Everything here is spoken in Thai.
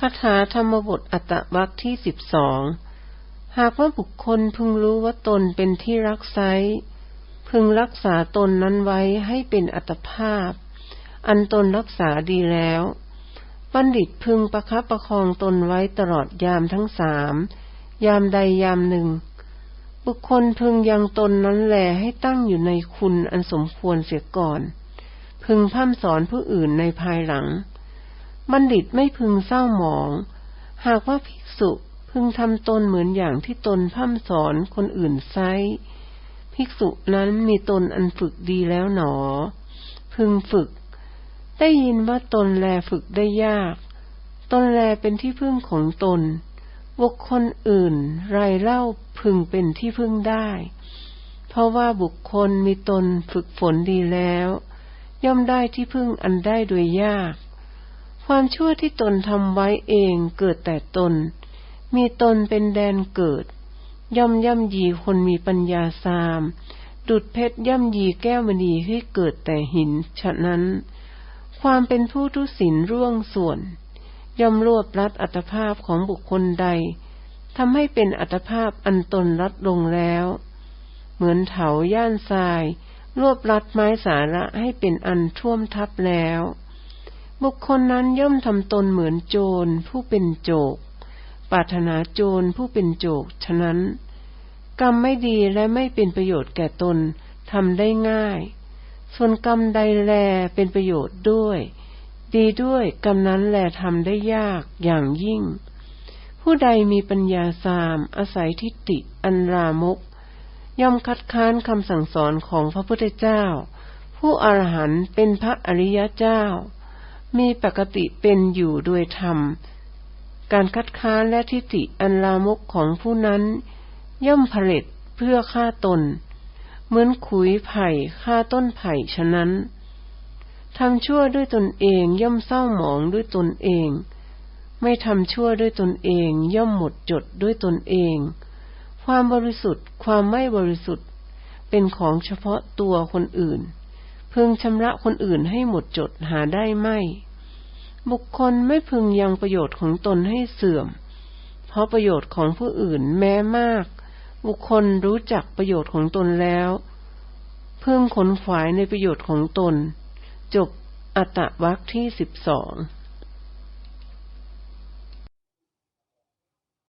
คาถาธรรมบทอัตตวักที่สิบสอง หากว่าบุคคลพึงรู้ว่าตนเป็นที่รักไซพึงรักษาตนนั้นไว้ให้เป็นอัตภาพ อันตนรักษาดีแล้ว บัณฑิตพึงประคับประคองตนไว้ตลอดยามทั้งสาม ยามใดยามหนึ่ง บุคคลพึงยังตนนั้นแหลให้ตั้งอยู่ในคุณอันสมควรเสียก่อน พึงพ่ำสอนผู้อื่นในภายหลัง บัณฑิตไม่พึงเศร้าหมอง หากว่าภิกษุพึงทำตนเหมือนอย่างที่ตนพ่ำสอนคนอื่นไซภิกษุนั้นมีตนอันฝึกดีแล้วหนอ พึงฝึก ได้ยินว่าตนแลฝึกได้ยาก ตนแลเป็นที่พึ่งของตนบุคคลอื่นไรเล่าพึงเป็นที่พึ่งได้ เพราะว่าบุคคลมีตนฝึกฝนดีแล้ว ย่อมได้ที่พึ่งอันได้โดยยาก ความชั่วที่ตนทำไว้เองเกิดแต่ตน มีตนเป็นแดนเกิด ย่อมย่ำยีคนมีปัญญาสาม ดุดเพชรย่ำยีแก้วมณีให้เกิดแต่หิน ฉะนั้น ความเป็นผู้ทุศินร่วงส่วน ย่อมรวบรัดอัตภาพของบุคคลใดทำให้เป็นอัตภาพอันตนรัดลงแล้ว เหมือนเถาย่านทราย รวบรัดไม้สาระให้เป็นอันท่วมทับแล้ว บุคคลนั้นย่อมทำตนเหมือนโจรผู้เป็นโจก ปรารถนาโจรผู้เป็นโจก ฉะนั้น กรรมไม่ดีและไม่เป็นประโยชน์แก่ตนทำได้ง่าย ส่วนกรรมใดแลเป็นประโยชน์ด้วย ดีด้วยกรรมนั้นแลทำได้ยากอย่างยิ่ง ผู้ใดมีปัญญาสามอาศัยทิฏฐิอันรามก ย่อมคัดค้านคำสั่งสอนของพระพุทธเจ้า ผู้อรหันต์เป็นพระอริยเจ้า มีปกติเป็นอยู่โดยธรรม การคัดค้านและทิฏฐิอันลามกของผู้นั้น ย่อมผลิตเพื่อฆ่าตน เหมือนขุยไผ่ฆ่าต้นไผ่ฉะนั้นทำชั่วด้วยตนเองย่อมเศร้าหมองด้วยตนเอง ไม่ทำชั่วด้วยตนเองย่อมหมดจดด้วยตนเอง ความบริสุทธิ์ความไม่บริสุทธิ์ เป็นของเฉพาะตัวคนอื่น เพึงชำระคนอื่นให้หมดจดหาได้ไม่ บุคคลไม่พึงยังประโยชน์ของตนให้เสื่อม เพราะประโยชน์ของผู้อื่นแม้มาก บุคคลรู้จักประโยชน์ของตนแล้วพึงขนขวายในประโยชน์ของตน จบอัตตวัคที่สิบสอง